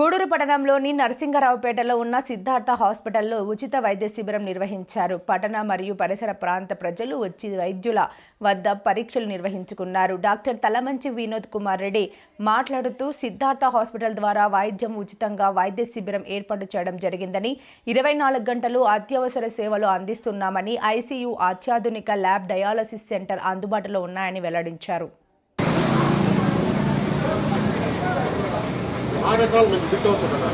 గూడూరు పట్టణంలోని నరసింగరావుపేటలో ఉన్న సిద్ధార్థ హాస్పిటల్లో ఉచిత వైద్య శిబిరం నిర్వహించారు. పట్టణ మరియు పరిసర ప్రాంత ప్రజలు వచ్చి వైద్యుల వద్ద పరీక్షలు నిర్వహించుకున్నారు. డాక్టర్ తలమంచి వినోద్ కుమార్ రెడ్డి మాట్లాడుతూ సిద్ధార్థ హాస్పిటల్ ద్వారా వైద్యం ఉచితంగా వైద్య శిబిరం ఏర్పాటు చేయడం జరిగిందని ఇరవై నాలుగు గంటలు అత్యవసర సేవలు అందిస్తున్నామని ఐసీయూ అత్యాధునిక ల్యాబ్ డయాలసిస్ సెంటర్ అందుబాటులో ఉన్నాయని వెల్లడించారు. ఆ రకాలు మీకు ఫిట్ అవుతుందా?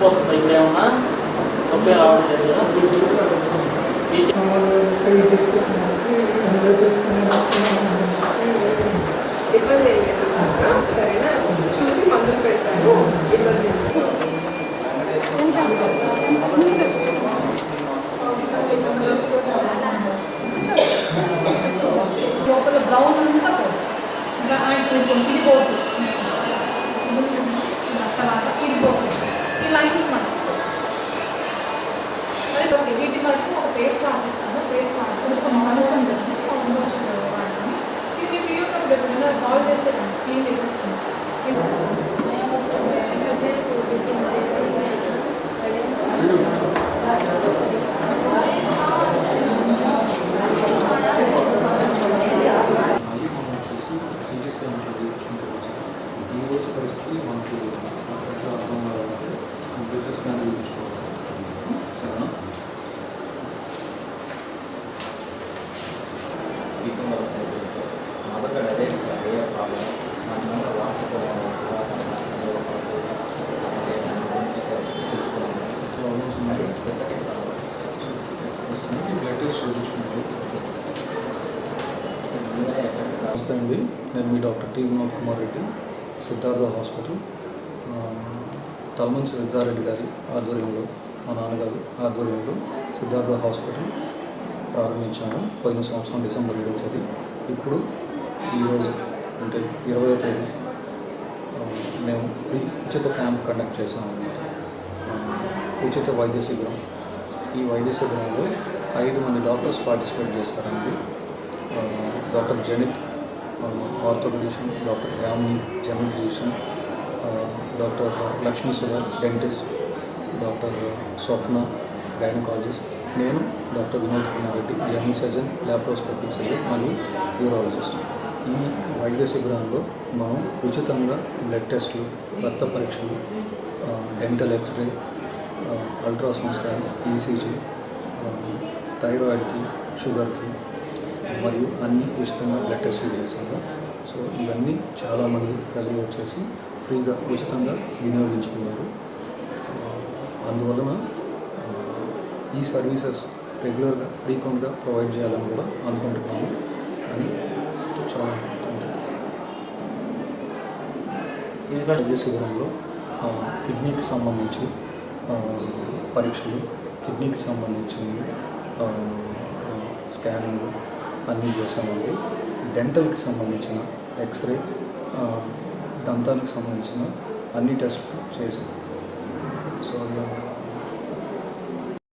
నొప్పి వస్తుంది ఇప్పుడు ఏమన్నా నొప్పి రావడం లేదు కదా ఇబ్బంది సరేనా చూసి మందులు పెడతాను ఇబ్బంది. లోపల బ్రౌన్ అంతా పోదు ఇది పోతుంది ఎప్పుడైనా కాల్ చేస్తే క్లీన్ ఈ రోజు పరిస్థితి మనకు ఎట్లా అర్థం కావాలంటే కంప్యూటర్ స్కాన్ చూపించుకోవాలి సరేనా? ప్రాబ్లమ్స్ ఉన్నాయి బ్లడ్ టెస్ట్ చూపించుకుంటారు నమస్తే అండి. నేను మీ doctor T Vinod Kumar Reddy Siddhartha hospital. Talamanchi Siddhareddy గారి ఆధ్వర్యంలో మా నాన్నగారు ఆధ్వర్యంలో సిద్ధార్థ హాస్పిటల్ ప్రారంభించాము. పోయిన సంవత్సరం డిసెంబర్ ఏడవ తేదీ. ఇప్పుడు ఈరోజు అంటే ఇరవై తేదీ. మేము ఫ్రీ ఉచిత క్యాంప్ కండక్ట్ చేశాము ఉచిత వైద్య శిబిరం. ఈ వైద్య శిబిరంలో ఐదు మంది డాక్టర్స్ పార్టిసిపేట్ చేస్తారండి. Doctor Janith orthopedician doctor Yamini general physician doctor Lakshmi Sudha dentist doctor Swapna gynaecologist నేను doctor Vinod Kumar Reddy general surgeon laparoscopic surgeon మరియు యూరాలజిస్ట్. ఈ వైద్య శిబిరాల్లో మనం ఉచితంగా బ్లడ్ టెస్టులు రక్త పరీక్షలు dental x ray ultrasound scan ECG థైరాయిడ్కి షుగర్కి మరియు అన్ని ఉచితంగా బ్లడ్ టెస్టులు చేశాము. సో ఇవన్నీ చాలామంది ప్రజలు వచ్చేసి ఫ్రీగా ఉచితంగా వినియోగించుకున్నారు. అందువలన ఈ సర్వీసెస్ రెగ్యులర్గా ఫ్రీక్వెంట్గా ప్రొవైడ్ చేయాలని కూడా అనుకుంటున్నాము. ఎందుకంటే శిబిరంలో కిడ్నీకి సంబంధించి పరీక్షలు కిడ్నీకి సంబంధించింది స్కానింగ్ అన్నీ చేసామండి డెంటల్కి సంబంధించిన ఎక్స్రే దంతానికి సంబంధించిన అన్ని టెస్ట్లు చేసాం సో